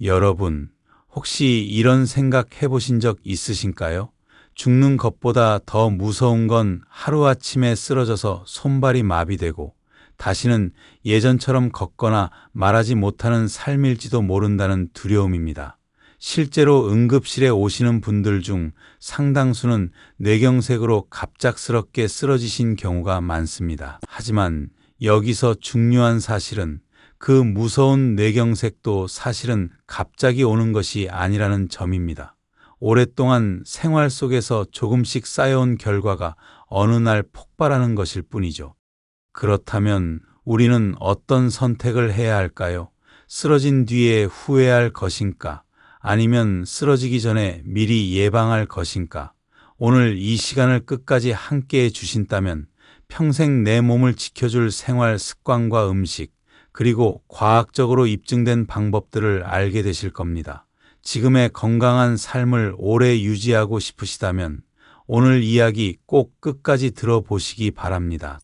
여러분, 혹시 이런 생각 해보신 적 있으신가요? 죽는 것보다 더 무서운 건 하루아침에 쓰러져서 손발이 마비되고 다시는 예전처럼 걷거나 말하지 못하는 삶일지도 모른다는 두려움입니다. 실제로 응급실에 오시는 분들 중 상당수는 뇌경색으로 갑작스럽게 쓰러지신 경우가 많습니다. 하지만 여기서 중요한 사실은 그 무서운 뇌경색도 사실은 갑자기 오는 것이 아니라는 점입니다. 오랫동안 생활 속에서 조금씩 쌓여온 결과가 어느 날 폭발하는 것일 뿐이죠. 그렇다면 우리는 어떤 선택을 해야 할까요? 쓰러진 뒤에 후회할 것인가? 아니면 쓰러지기 전에 미리 예방할 것인가? 오늘 이 시간을 끝까지 함께 해 주신다면 평생 내 몸을 지켜줄 생활 습관과 음식, 그리고 과학적으로 입증된 방법들을 알게 되실 겁니다. 지금의 건강한 삶을 오래 유지하고 싶으시다면 오늘 이야기 꼭 끝까지 들어보시기 바랍니다.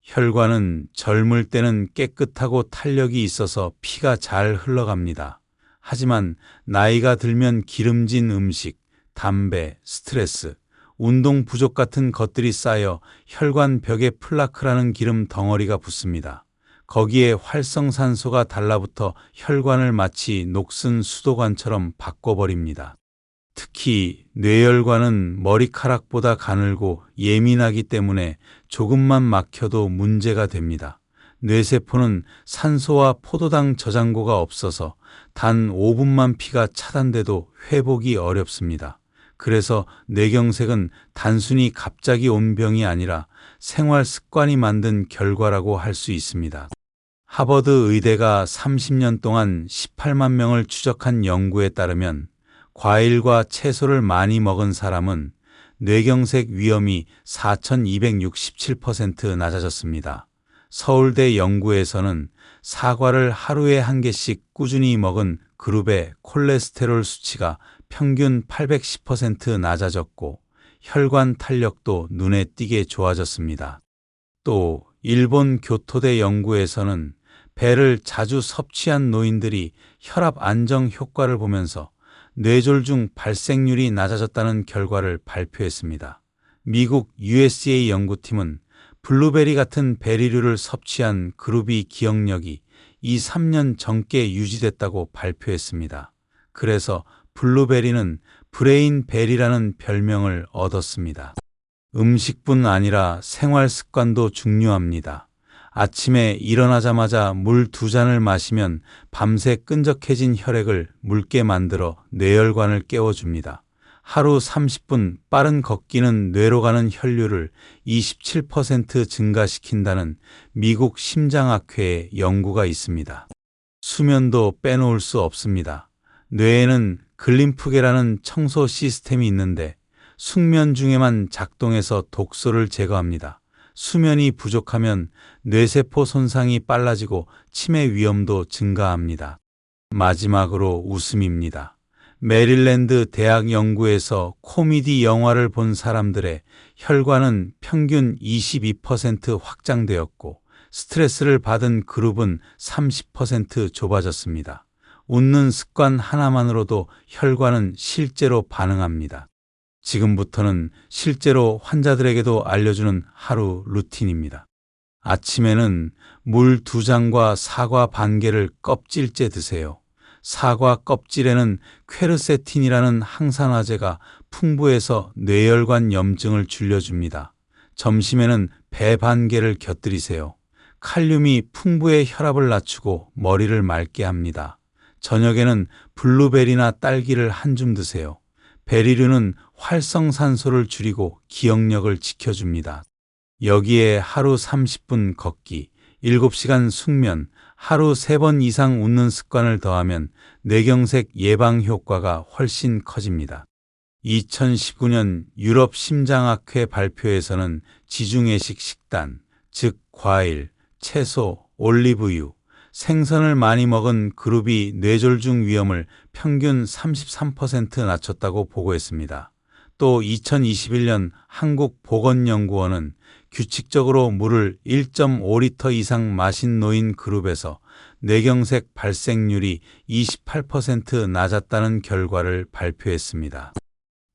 혈관은 젊을 때는 깨끗하고 탄력이 있어서 피가 잘 흘러갑니다. 하지만 나이가 들면 기름진 음식, 담배, 스트레스, 운동 부족 같은 것들이 쌓여 혈관 벽에 플라크라는 기름 덩어리가 붙습니다. 거기에 활성산소가 달라붙어 혈관을 마치 녹슨 수도관처럼 바꿔버립니다. 특히 뇌혈관은 머리카락보다 가늘고 예민하기 때문에 조금만 막혀도 문제가 됩니다. 뇌세포는 산소와 포도당 저장고가 없어서 단 5분만 피가 차단돼도 회복이 어렵습니다. 그래서 뇌경색은 단순히 갑자기 온 병이 아니라 생활 습관이 만든 결과라고 할 수 있습니다. 하버드 의대가 30년 동안 18만 명을 추적한 연구에 따르면 과일과 채소를 많이 먹은 사람은 뇌경색 위험이 4,267% 낮아졌습니다. 서울대 연구에서는 사과를 하루에 한 개씩 꾸준히 먹은 그룹의 콜레스테롤 수치가 평균 810% 낮아졌고 혈관 탄력도 눈에 띄게 좋아졌습니다. 또 일본 교토대 연구에서는 배를 자주 섭취한 노인들이 혈압 안정 효과를 보면서 뇌졸중 발생률이 낮아졌다는 결과를 발표했습니다. 미국 USA 연구팀은 블루베리 같은 베리류를 섭취한 그룹이 기억력이 2, 3년 전께 유지됐다고 발표했습니다. 그래서 블루베리는 브레인 벨이라는 별명을 얻었습니다. 음식뿐 아니라 생활 습관도 중요합니다. 아침에 일어나자마자 물 두 잔을 마시면 밤새 끈적해진 혈액을 묽게 만들어 뇌혈관을 깨워줍니다. 하루 30분 빠른 걷기는 뇌로 가는 혈류를 27% 증가시킨다는 미국 심장학회의 연구가 있습니다. 수면도 빼놓을 수 없습니다. 뇌에는 글림프계라는 청소 시스템이 있는데 숙면 중에만 작동해서 독소를 제거합니다. 수면이 부족하면 뇌세포 손상이 빨라지고 치매 위험도 증가합니다. 마지막으로 웃음입니다. 메릴랜드 대학 연구에서 코미디 영화를 본 사람들의 혈관은 평균 22% 확장되었고 스트레스를 받은 그룹은 30% 좁아졌습니다. 웃는 습관 하나만으로도 혈관은 실제로 반응합니다. 지금부터는 실제로 환자들에게도 알려주는 하루 루틴입니다. 아침에는 물 두 잔과 사과 반 개를 껍질째 드세요. 사과 껍질에는 퀘르세틴이라는 항산화제가 풍부해서 뇌혈관 염증을 줄여줍니다. 점심에는 배 반 개를 곁들이세요. 칼륨이 풍부해 혈압을 낮추고 머리를 맑게 합니다. 저녁에는 블루베리나 딸기를 한 줌 드세요. 베리류는 활성산소를 줄이고 기억력을 지켜줍니다. 여기에 하루 30분 걷기, 7시간 숙면, 하루 3번 이상 웃는 습관을 더하면 뇌경색 예방 효과가 훨씬 커집니다. 2019년 유럽 심장학회 발표에서는 지중해식 식단, 즉 과일, 채소, 올리브유, 생선을 많이 먹은 그룹이 뇌졸중 위험을 평균 33% 낮췄다고 보고했습니다. 또 2021년 한국보건연구원은 규칙적으로 물을 1.5리터 이상 마신 노인 그룹에서 뇌경색 발생률이 28% 낮았다는 결과를 발표했습니다.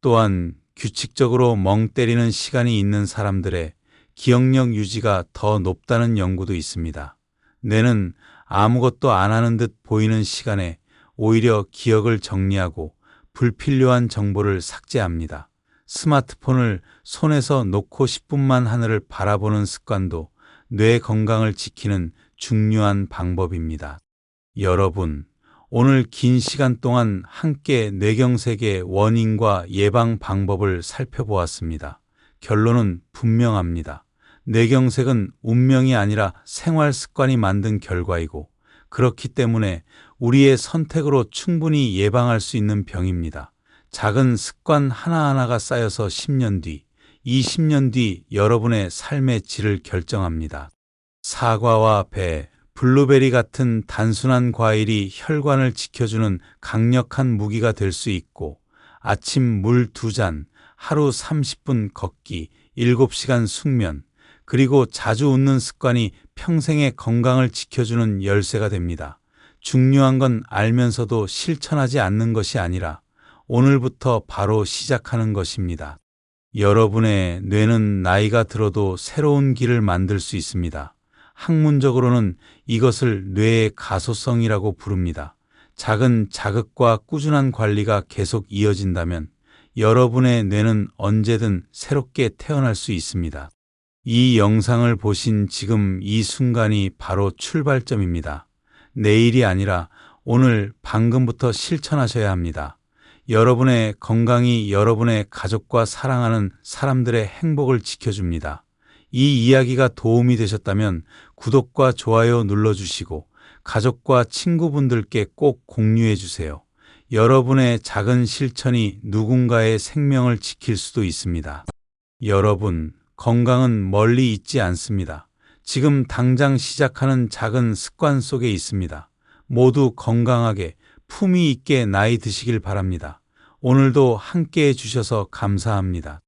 또한 규칙적으로 멍 때리는 시간이 있는 사람들의 기억력 유지가 더 높다는 연구도 있습니다. 뇌는 아무것도 안 하는 듯 보이는 시간에 오히려 기억을 정리하고 불필요한 정보를 삭제합니다. 스마트폰을 손에서 놓고 10분만 하늘을 바라보는 습관도 뇌 건강을 지키는 중요한 방법입니다. 여러분, 오늘 긴 시간 동안 함께 뇌경색의 원인과 예방 방법을 살펴보았습니다. 결론은 분명합니다. 뇌경색은 운명이 아니라 생활 습관이 만든 결과이고, 그렇기 때문에 우리의 선택으로 충분히 예방할 수 있는 병입니다. 작은 습관 하나하나가 쌓여서 10년 뒤, 20년 뒤 여러분의 삶의 질을 결정합니다. 사과와 배, 블루베리 같은 단순한 과일이 혈관을 지켜주는 강력한 무기가 될 수 있고, 아침 물 두 잔, 하루 30분 걷기, 7시간 숙면, 그리고 자주 웃는 습관이 평생의 건강을 지켜주는 열쇠가 됩니다. 중요한 건 알면서도 실천하지 않는 것이 아니라 오늘부터 바로 시작하는 것입니다. 여러분의 뇌는 나이가 들어도 새로운 길을 만들 수 있습니다. 학문적으로는 이것을 뇌의 가소성이라고 부릅니다. 작은 자극과 꾸준한 관리가 계속 이어진다면 여러분의 뇌는 언제든 새롭게 태어날 수 있습니다. 이 영상을 보신 지금 이 순간이 바로 출발점입니다. 내일이 아니라 오늘 방금부터 실천하셔야 합니다. 여러분의 건강이 여러분의 가족과 사랑하는 사람들의 행복을 지켜줍니다. 이 이야기가 도움이 되셨다면 구독과 좋아요 눌러주시고 가족과 친구분들께 꼭 공유해 주세요. 여러분의 작은 실천이 누군가의 생명을 지킬 수도 있습니다. 여러분, 건강은 멀리 있지 않습니다. 지금 당장 시작하는 작은 습관 속에 있습니다. 모두 건강하게 품위 있게 나이 드시길 바랍니다. 오늘도 함께 해주셔서 감사합니다.